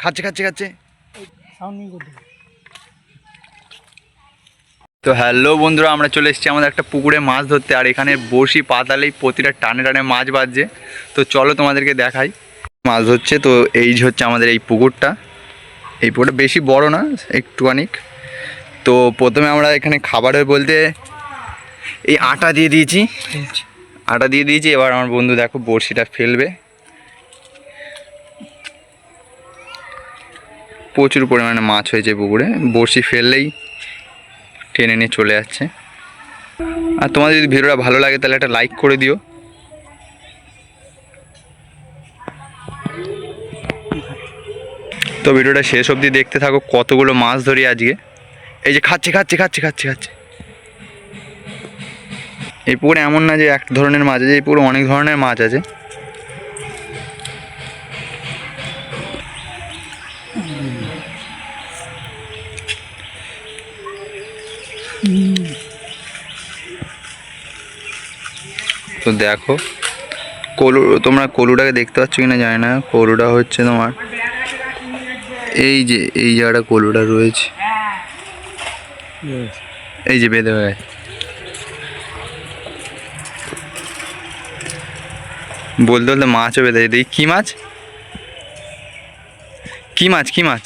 খাচ্ছে খাচ্ছে খাচ্ছে। তো হ্যালো বন্ধুরা আমরা চলে এসেছি আমাদের একটা পুকুরে মাছ ধরতে আর এখানে বড়শি পাতালেই প্রতিটা টানে টানে মাছ বাজছে। তো চলো তোমাদেরকে দেখাই। মাছ ধরছে তো এই হচ্ছে আমাদের এই পুকুরটা। এই পুকুরটা বেশি বড় না একটুখানি তো প্রথমে আমরা এখানে খাবারের বলতে এই আটা দিয়ে দিয়েছি। আটা দিয়ে দিয়েছি এবার আমার বন্ধু দেখো বড়শিটা ফেলবে। প্রচুর পরিমাণে মাছ হয়েছে পুকুরে। বড়শি ফেললেই টেনে নিয়ে চলে যাচ্ছে। আর তোমাদের যদি ভিডিওটা ভালো লাগে, তাহলে একটা লাইক করে দিও। তো ভিডিওটা শেষ অবধি দেখতে থাকো, কতগুলো মাছ ধরি আজকে। এই যে খাচ্ছে খাচ্ছে খাচ্ছে খাচ্ছে খাচ্ছে। এই পুকুরে এমন না যে এক ধরনের মাছ আছে, এই পুকুরে অনেক ধরনের মাছ আছে। তো দেখো কলু তোমরা কলুটাকে দেখতে পাচ্ছ কি না জানি না কলুটা হচ্ছে তোমার এই যে এই জায়গাটা কলুটা রয়েছে। এই যে বেঁধে হয়ে বলতে বলতে মাছও বেঁধে দেখি কী মাছ? কী মাছ কী মাছ?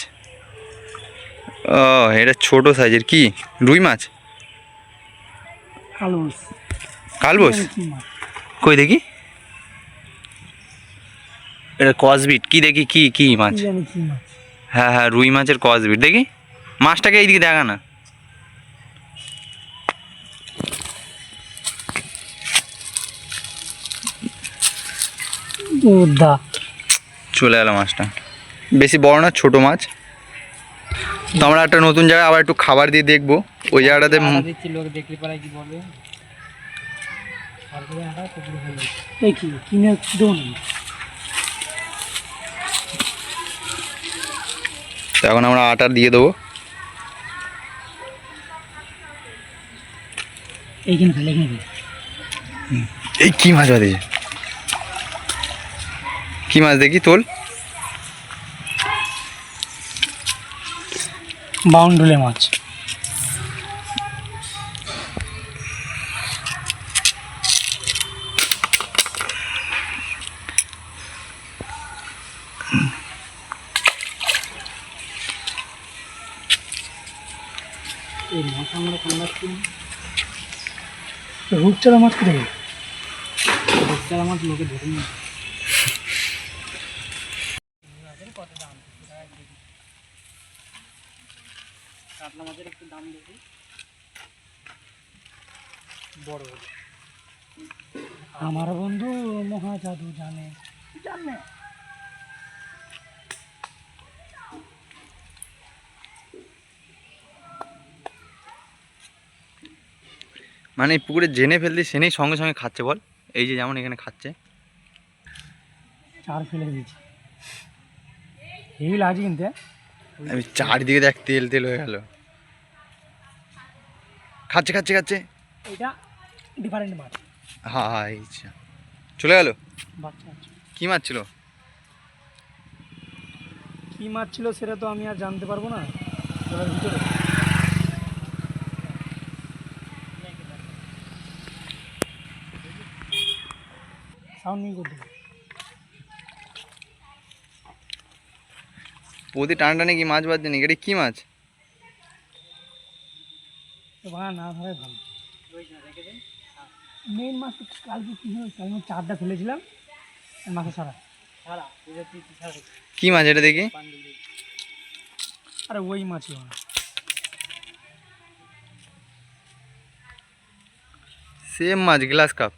ও এটা ছোট সাইজের কি? রুই মাছ? কালবোস। কই দেখি? এটা কসবিট কি দেখি কি কি মাছ? হ্যাঁ হ্যাঁ রুই মাছের কসবিট দেখি? মাছটাকে এইদিকে দেখা না। চলে গেল মাছটা। বেশি বড় না ছোট মাছ। তো আমরা একটা নতুন জায়গায় আবার একটু খাবার দিয়ে দেখব। ওই জায়গাটাতে লোক দেখলে পারে কি বলবে কিনে তো এখন আমরা আটা দিয়ে দেবো। এইখানে ফেলে এখানে এই কি মাছ বাঁধেছে কি মাছ দেখি তোল। বাউন্ডুলে মাছ। এই মাছ কোথায় গেল রূপচাঁদা মাছ লোকে ধরে নিয়ে কত দাম কাতলা মাছের একটু দাম বেশি বড় বড়। আমার বন্ধু মহা জাদু জানে। জানে। মানে পুকুরে জেনে ফেলতে সেনেই সঙ্গে সঙ্গে খাচ্ছে বল। এই যে যেমন এখানে খাচ্ছে। চার ফেলে দিয়েছি। হেভি লাগছে কিন্তু? আমি চারদিকে দেখ তেল তেল হয়ে গেল। খাচ্ছে খাচ্ছে খাচ্ছে। এটা ডিফারেন্ট মাছ। হ্যাঁ হ্যাঁ এই যে। চলে গেল? কি মাছ ছিল? কী মাছ ছিল সেটা তো আমি আর জানতে পারব না। জলের ভিতরে। সাউন্ড নিয়ে করতে প্রতি টান টানে কি মাছ বাজছে নাকি এটা কি মাছ? তো না ধরাই ভালো। মেন মাছ কালকে কী হলো আমি চারটা ফেলেছিলাম আর মাথা সারা সারা কি মাছ এটা দেখি? আরে ওই মাছই হয় সেম মাছ গ্লাস কাপ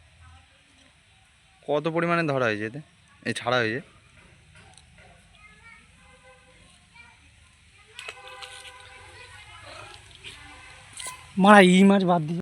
কত পরিমাণে ধরা হয়েছে এতে? এই ছাড়া হয়েছে? মারা এই মাছ বাদ দিয়ে।